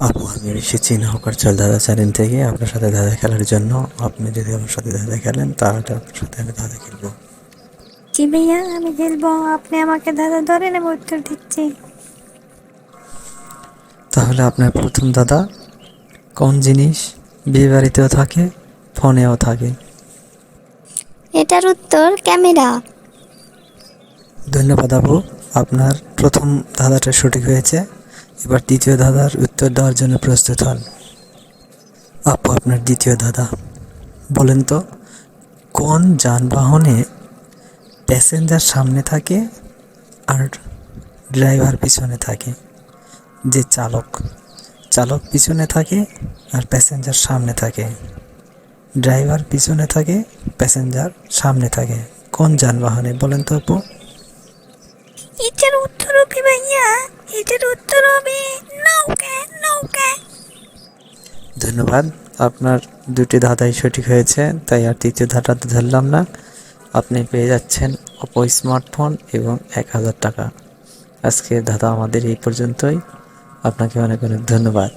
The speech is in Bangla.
আপু আমি এসেছি নৌকারচল দাদা চ্যানেল থেকে। আপনার সাথে দাদা খেলার জন্য। আপনি যদি আমার সাথে দাদা খেলেন তাহলে আপনার সাথে আমি দাদা খেলব। জি ভাইয়া আমি খেলব। আপনি আমাকে দাদা ধরেন আমি উত্তর দিচ্ছি। তাহলে আপনার প্রথম দাদা কোন জিনিস বিয়ে বাড়িতেও থাকে ফোনেও থাকে? এটার উত্তর ক্যামেরা। ধন্যবাদ আপু আপনার প্রথম দাদাটা সঠিক হয়েছে। এবার দ্বিতীয় দাদার উত্তর দেওয়ার জন্য প্রস্তুত হন। আপু, আপনার দ্বিতীয় দাদা বলেন তো, কোন যানবাহনে প্যাসেঞ্জার সামনে থাকে আর ড্রাইভার পিছনে থাকে? যে চালক চালক পিছনে থাকে আর প্যাসেঞ্জার সামনে থাকে। ড্রাইভার পিছনে থাকে, প্যাসেঞ্জার সামনে থাকে। কোন যানবাহনে? বলেন তো আপু। এটার উত্তর হবে ভাইয়া? এটার উত্তর হবে নৌকা নৌকা। ধন্যবাদ। আপনার দুটি ধাঁধাই সঠিক হয়েছে, তাই আর তৃতীয় ধাঁধাটা ধরলাম না। আপনি পেয়ে যাচ্ছেন অপো স্মার্টফোন এবং এক হাজার টাকা। আজকের ধাঁধা আমাদের এই পর্যন্তই। আপনাকে অনেক অনেক ধন্যবাদ।